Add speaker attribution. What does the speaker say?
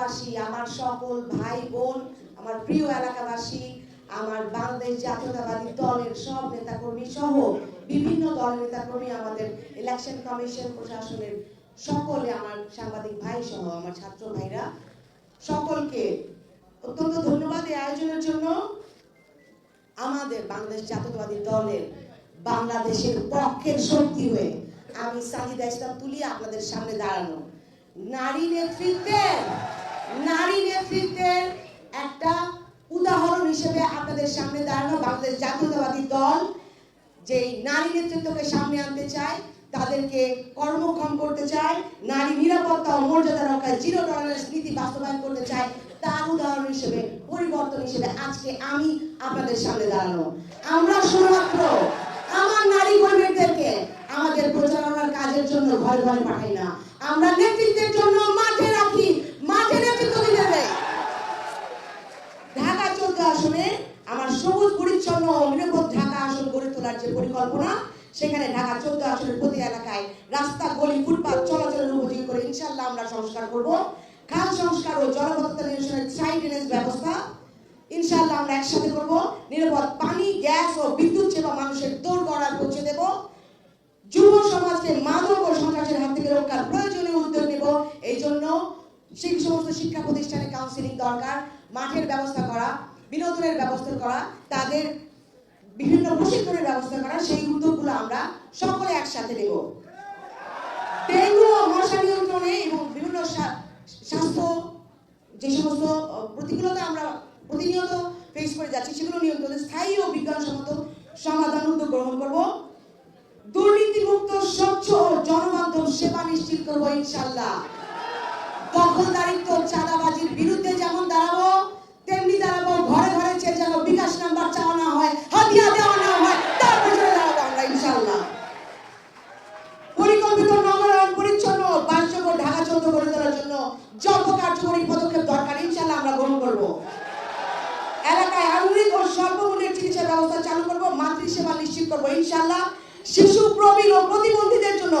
Speaker 1: চট্টবাসী আমার সকল ভাই বোন, আমার প্রিয় এলাকাবাসী, আমার বাংলাদেশ জাতীয়তাবাদী দলের সব নেতাকর্মী সহ বিভিন্ন দলের নেতাকর্মী আমাদের ইলেকশন কমিশন প্রশাসনের সকলে, আমার সাংবাদিক ভাই সহ, আমার ছাত্র ভাইরা, সকলকে অত্যন্ত ধন্যবাদ এই আয়োজনের জন্য। আমাদের বাংলাদেশ জাতীয়তাবাদী দলের বাংলাদেশের পক্ষের শক্তি হয়ে আমি সাজিদা ইসলাম তুলি আপনাদের সামনে দাঁড়ানো। নারী নেতৃত্বের নারী নেতৃত্বের একটা উদাহরণ হিসেবে আপনাদের সামনে দাঁড়ানো বাংলাদেশ জাতীয়তাবাদী দল, যেই নারী নেতৃত্বকে সামনে আনতে চায়, তাদেরকে কর্মক্ষম করতে চায়, নারী নিরাপত্তা ও মর্যাদা রক্ষায় জিরো টলারেন্স নীতি বাস্তবায়ন করতে চায়, তার উদাহরণ হিসেবে, পরিবর্তন হিসেবে আজকে আমি আপনাদের সামনে দাঁড়ানো। আমরা শুধুমাত্র আমার নারী কর্মীদেরকে আমাদের প্রচারণার কাজের জন্য ঘরে ঘরে পাঠাই না। আমরা নেতৃত্বের জন্য আসনে আমার সবুজ পরিচ্ছন্ন ও নিরাপদ ঢাকা আসন গড়ে তোলার যে পরিকল্পনা, সেখানে ঢাকা চোদ্দ আসনের প্রতি এলাকায় রাস্তা, গলি, ফুটপাত চলাচলের উপযোগী করে ইনশাল্লাহ আমরা সংস্কার করব। খাল সংস্কার ও জলবদ্ধতা ব্যবস্থা ইনশাল্লাহ আমরা একসাথে করব। নিরাপদ পানি, গ্যাস ও বিদ্যুৎ সেবা মানুষের দৌড় গড়ায় পৌঁছে দেব। যুব সমাজকে মাদক ও সন্ত্রাসের হাত থেকে রক্ষার প্রয়োজনীয় উদ্যোগ নেব। এই জন্য সেই সমস্ত শিক্ষা প্রতিষ্ঠানে কাউন্সিলিং দরকার। মাঠের ব্যবস্থা বিনোদনের ব্যবস্থা করা, তাদের বিভিন্ন প্রশিক্ষণের ব্যবস্থা করা, সেই উদ্যোগগুলো আমরা সকলে একসাথে নেব। ডেঙ্গু ও মশা নিয়ন্ত্রণে এবং বিভিন্ন স্বাস্থ্য, যে সমস্ত প্রতিকূলতা আমরা প্রতিনিয়ত ফেস করে যাচ্ছি, সেগুলো নিয়ন্ত্রণে স্থায়ী ও বিজ্ঞানসম্মত সমাধান উদ্যোগ গ্রহণ করব। দুর্নীতিমুক্ত, স্বচ্ছ ও সেবা নিশ্চিত করব ইনশাল্লাহ দখলদারিত্ব চাঁদাবাজির বিরুদ্ধে যেমন দাঁড়াবো তেমনি দাঁড়াবো ঘরে ঘরে চেয়ে যেন বিকাশ নাম্বার চাওয়া না হয় হাতিয়া দেওয়া না হয় তার পেছনে দাঁড়াবো আমরা ইনশাল্লাহ পরিকল্পিত নগরায়ণ পরিচ্ছন্ন ও বাসযোগ্য ঢাকা চৌদ্দ করে তোলার জন্য যত কার্যকরী পদক্ষেপ দরকার ইনশাল্লাহ আমরা গ্রহণ করব এলাকায় আধুনিক ও স্বল্পমূল্যের চিকিৎসা ব্যবস্থা চালু করব মাতৃসেবা নিশ্চিত করব। ইনশাল্লাহ শিশু প্রবীণ ও প্রতিবন্ধীদের জন্য